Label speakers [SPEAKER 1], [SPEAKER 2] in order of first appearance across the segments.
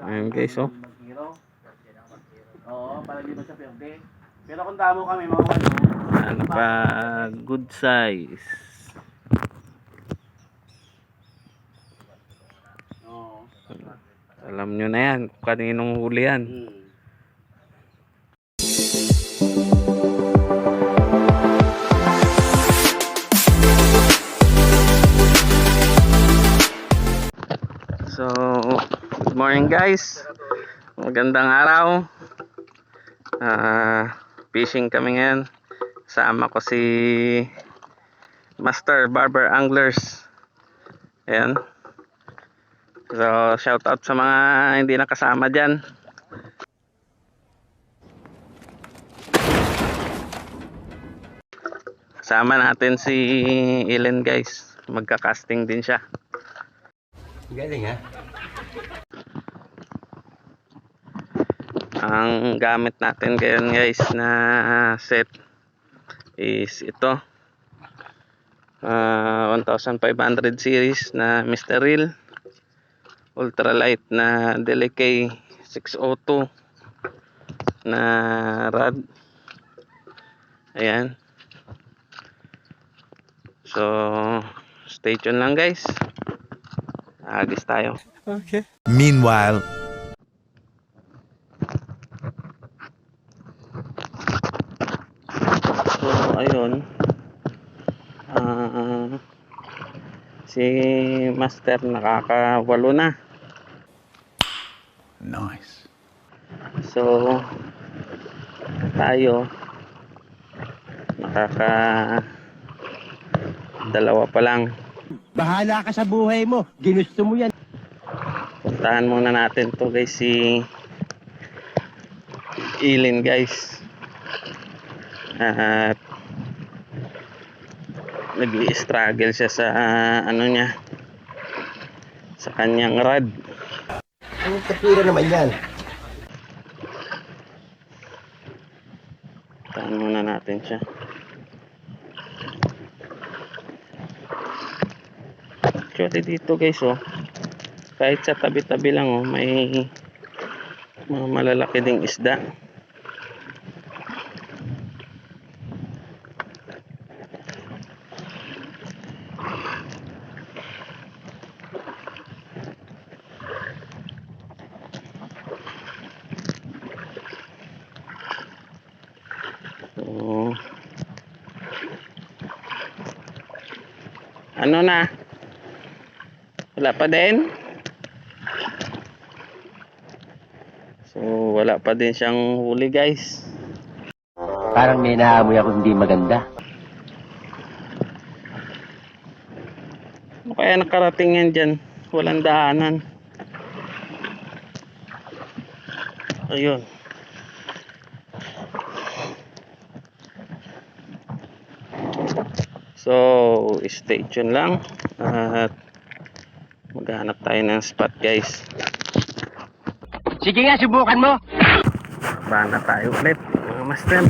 [SPEAKER 1] Ayan guys, oh.
[SPEAKER 2] Oo, para di perde. Pero kung damo kami, mga ano,
[SPEAKER 1] pa, good size. Alam nyo na yan, kung kaninong huli yan.
[SPEAKER 2] Hmm.
[SPEAKER 1] Good morning guys. Magandang araw. Ah, fishing kami ngayon. Sama ko si Master Barber Anglers. Ayan. So, shout out sa mga hindi nakasama dyan. Sama natin si Ellen guys. Magka-casting din siya.
[SPEAKER 3] Galing ha?
[SPEAKER 1] Ang gamit natin ngayon guys na set is ito. Ah, 1500 series na Mr. Reel. Ultralight na Delicay 602 na rod. Ayan. So, stay tuned lang guys. Agis tayo.
[SPEAKER 3] Meanwhile,
[SPEAKER 1] So, ayun. Ah, si Master nakakawalo na.
[SPEAKER 3] nice.
[SPEAKER 1] So, tayo nakaka dalawa pa lang.
[SPEAKER 4] Bahala ka sa buhay mo. Ginusto mo yan.
[SPEAKER 1] Puntahan muna natin to guys si Ilin guys. At nag-struggle siya sa ah, ano niya sa kanyang rod.
[SPEAKER 4] Ang kapira naman yan.
[SPEAKER 1] Puntahan muna natin siya. Actually dito guys oh. Kahit sa tabi-tabi lang oh, may mga malalaki ding isda. Ano na? Wala pa din? So, wala pa din siyang huli guys.
[SPEAKER 4] Parang may naamoy ako hindi maganda.
[SPEAKER 1] Ano kaya nakarating yan dyan? Walang daanan. Ayun. So, stay tuned lang. At maghanap tayo ng spot guys.
[SPEAKER 4] Sige nga, subukan mo.
[SPEAKER 1] Bana tayo ulit, mga master.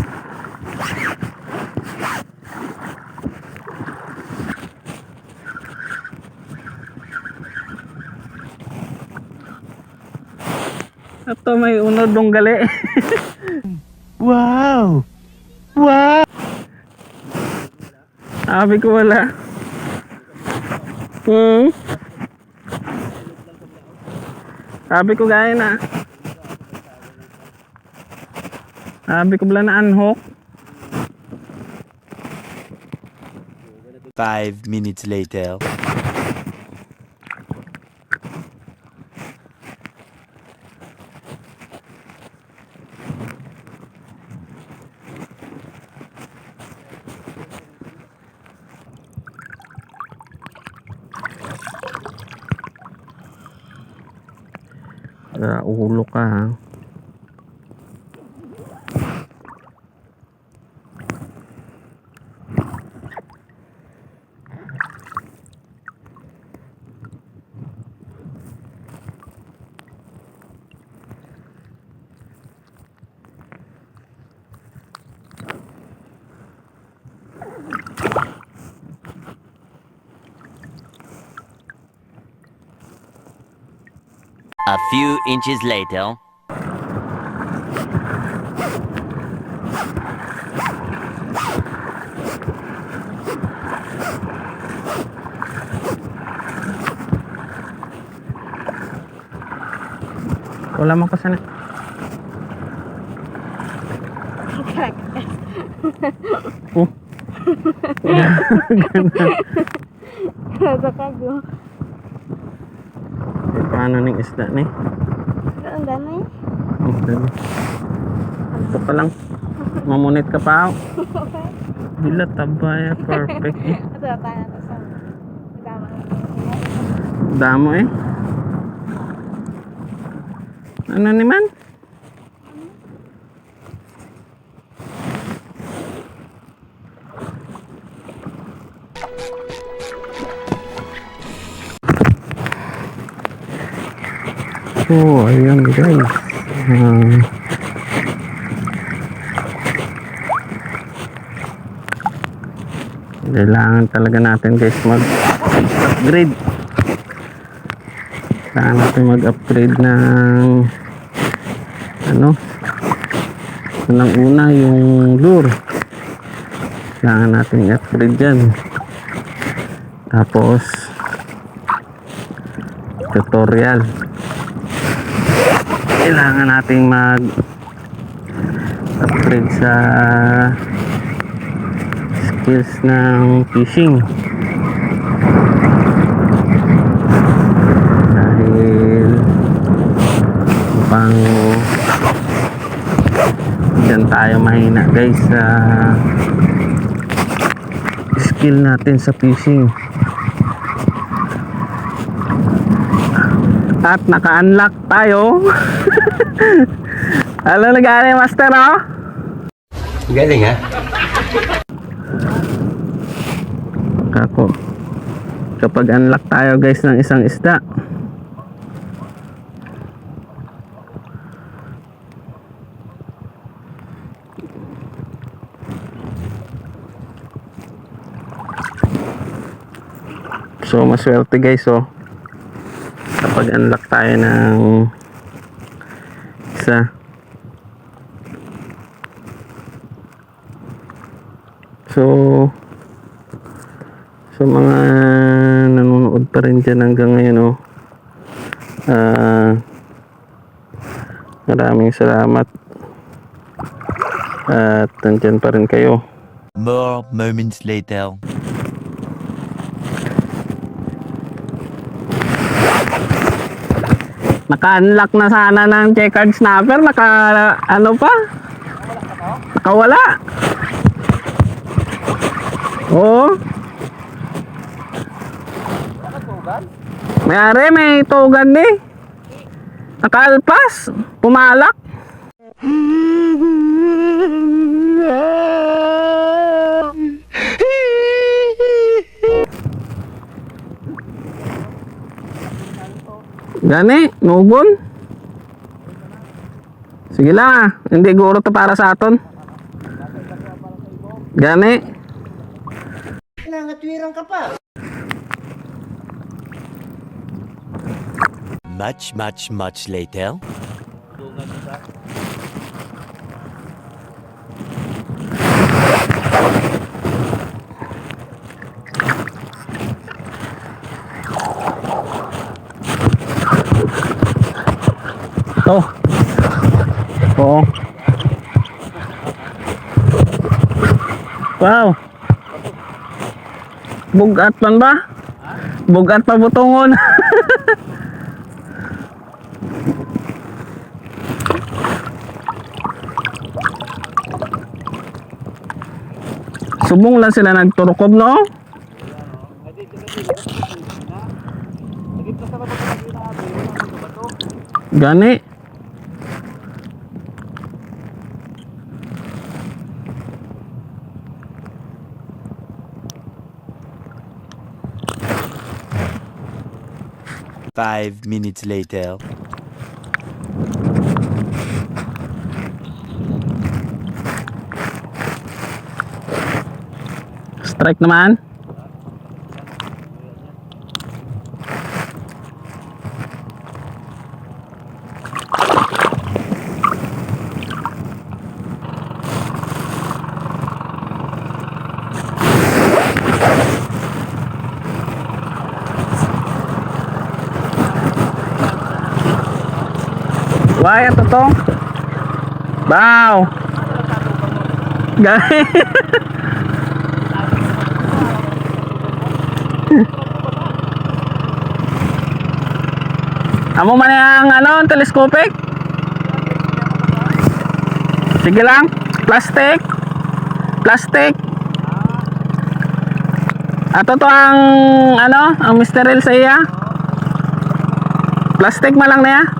[SPEAKER 1] Ito may unod dong gali.
[SPEAKER 4] Wow! Wow!
[SPEAKER 1] Sabi ko wala. Hmm. Sabi ko gaya na. Sabi ko bala na unhook.
[SPEAKER 3] Five minutes later.
[SPEAKER 1] Sa
[SPEAKER 5] A few inches later.
[SPEAKER 1] Wala man kasi na. Oh.
[SPEAKER 6] Nasa kagyo.
[SPEAKER 1] Eh, paano ning isda ni?
[SPEAKER 6] Ang dami.
[SPEAKER 1] Oh, dali. Ito pa lang. Mamunit ka pa. Bila tabaya. Perfect eh. Damo eh. Ano naman? So, ayun guys. Ah. kailangan talaga natin guys mag upgrade kailangan natin mag upgrade ng ano? Unang una yung lure. Kailangan natin i-upgrade dyan. Tapos tutorial kailangan nating mag upgrade sa skills ng fishing. Dahil upang dyan tayo mahina guys sa skill natin sa fishing at naka-unlock tayo ano nag-aaral master oh?
[SPEAKER 3] Galing ha?
[SPEAKER 1] kako kapag unlock tayo guys ng isang isda so maswerte guys oh kapag unlock tayo ng isa so sa mga nanonood pa rin dyan hanggang ngayon oh. Ah, maraming salamat at nandyan pa rin kayo
[SPEAKER 3] More moments later.
[SPEAKER 1] Naka-unlock na sana ng checkered snapper. Naka ano pa? Nakawala. Oo may are may tugan ni. Nakaalpas pumalak Gani, nugon. Sige lang ah, hindi guro to para sa aton. Gani.
[SPEAKER 3] Much, much, much later.
[SPEAKER 1] Ito. Oo. Wow. Bugat man ba? Bugat pa butongon. Subong lang sila nagturukob no? Gani.
[SPEAKER 3] Five minutes later.
[SPEAKER 1] Strike naman. Why ito to? Bow. Gay. Amo man ang ano, telescopic? Sige lang. Plastic. Plastic. Ato to ang ano, ang Mr. L sa iya. Plastic man lang niya.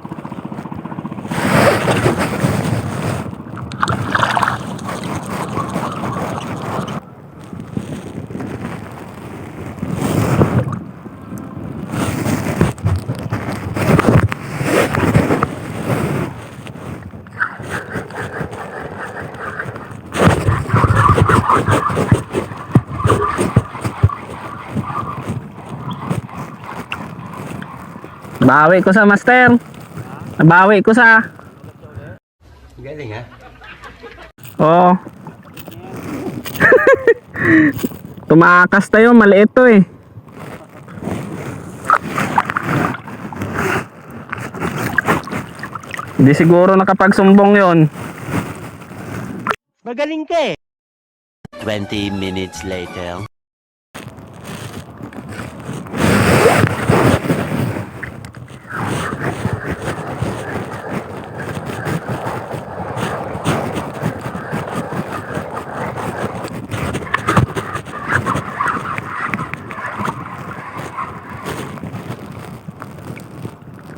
[SPEAKER 1] Bawi ko sa master. Bawi ko sa
[SPEAKER 3] Galing ha?
[SPEAKER 1] Oo. Tumakas tayo, maliit to eh. Hindi siguro nakapagsumbong yon.
[SPEAKER 3] Magaling ka eh. 20 minutes later.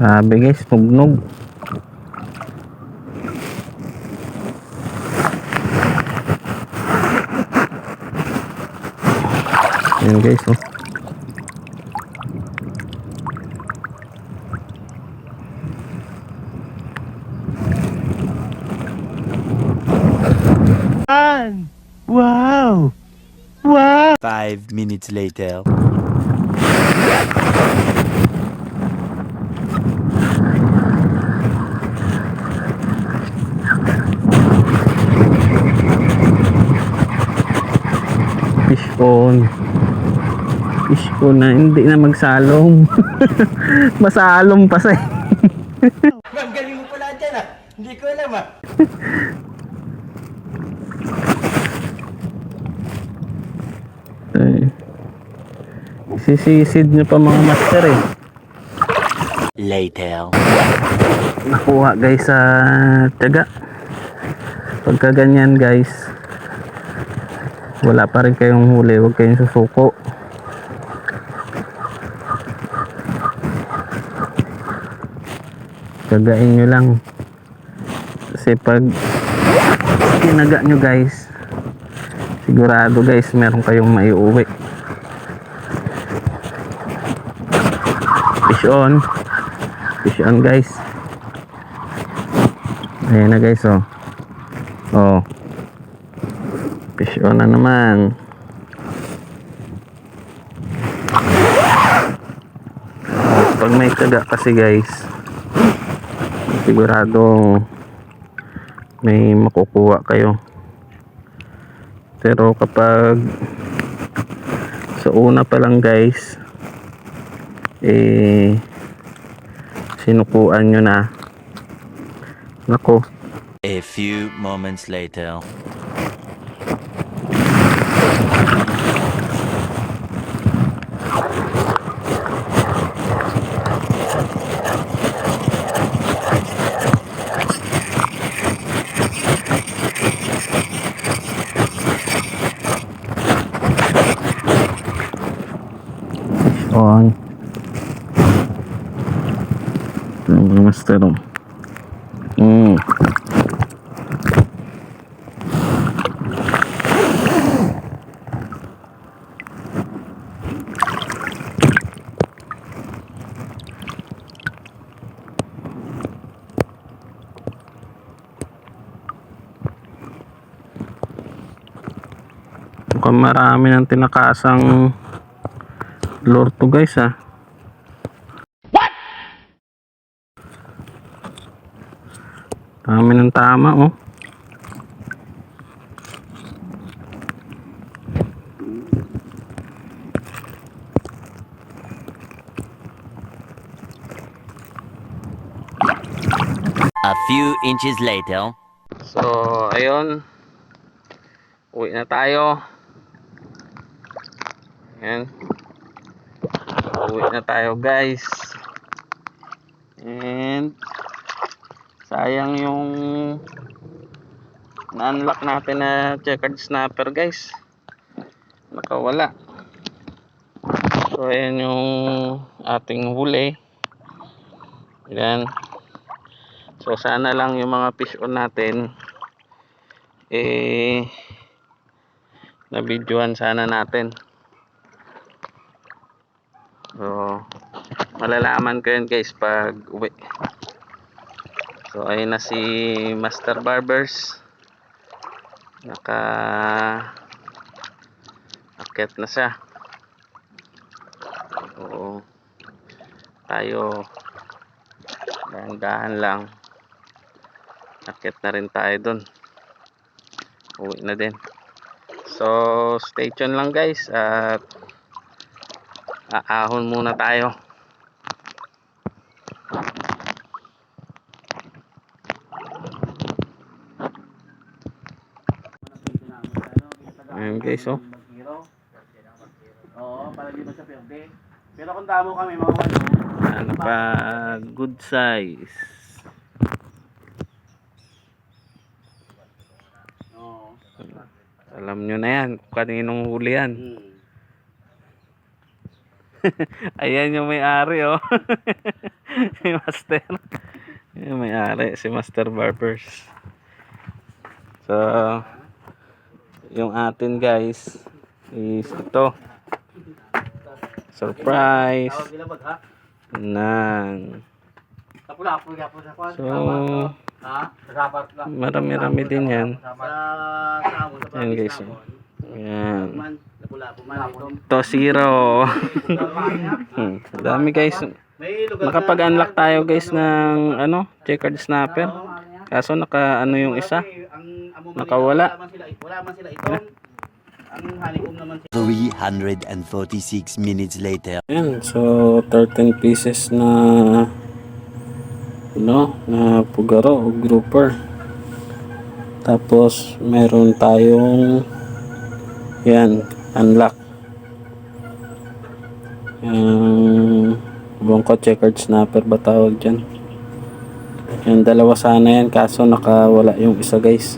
[SPEAKER 1] Sabi guys, pugnog. Yan guys, oh.
[SPEAKER 3] Wow! Wow! Five minutes later.
[SPEAKER 1] Fish on. Fish on na hindi na magsalong. Masalong pa sa
[SPEAKER 3] Ma'am, galing mo pala dyan ah. Hindi ko alam ah.
[SPEAKER 1] Eh. Sisisid nyo pa mga master eh.
[SPEAKER 3] Later.
[SPEAKER 1] Nakuha guys sa tiyaga. Pagka ganyan guys, wala pa rin kayong huli. Huwag kayong susuko. Kagain nyo lang. Kasi pag kinaga nyo guys, sigurado guys meron kayong maiuwi. Fish on. Fish on guys. Ayan na guys oh. Oh. Fish na naman. Pag may taga kasi guys, sigurado may makukuha kayo. Pero kapag sa una pa lang guys, eh sinukuan nyo na nako
[SPEAKER 3] A few moments later.
[SPEAKER 1] on ito master oh. mm. Mukhang marami ng tinakasang lure to guys ah. Dami ng tama oh.
[SPEAKER 5] A few inches later.
[SPEAKER 1] So, ayun. Uwi na tayo. Ayan. Uwi na tayo guys. And sayang yung na-unlock natin na checkered snapper guys. Nakawala. So, ayan yung ating huli. Ayan. So sana lang yung mga fish on natin eh na videohan sana natin. So malalaman ko yun guys pag uwi. So ayun na si Master Barbers. Naka akyat na siya. Oo. Tayo dahan-dahan lang akit na rin tayo dun uwi na din so stay tuned lang guys at aahon muna tayo Ayan guys oh
[SPEAKER 2] Oo, para di ba siya perde. Pero kung damo kami, ano,
[SPEAKER 1] ano pa good size
[SPEAKER 2] Oo.
[SPEAKER 1] alam nyo na yan kung kaninong huli yan
[SPEAKER 2] Hmm.
[SPEAKER 1] Ayan yung may-ari oh. si Master. Yung may-ari si Master Barbers. So yung atin guys is ito. Surprise
[SPEAKER 2] tapula.
[SPEAKER 1] So
[SPEAKER 2] lang.
[SPEAKER 1] marami-rami din yan. Ayan guys. oh.
[SPEAKER 2] pumalito.
[SPEAKER 1] To zero. Hmm, Dami guys. Nakapag-unlock tayo guys ng ano, checkered snapper. Kaso naka ano yung isa. Nakawala.
[SPEAKER 2] Wala man sila, wala man sila itong. Ang hanikom naman
[SPEAKER 5] 346 minutes later.
[SPEAKER 1] Ayan, so 13 pieces na ano, na pugaro o grouper. Tapos meron tayong yan, unlock. Yung bongko checkered snapper ba tawag dyan? Yan, dalawa sana yan kaso nakawala yung isa guys.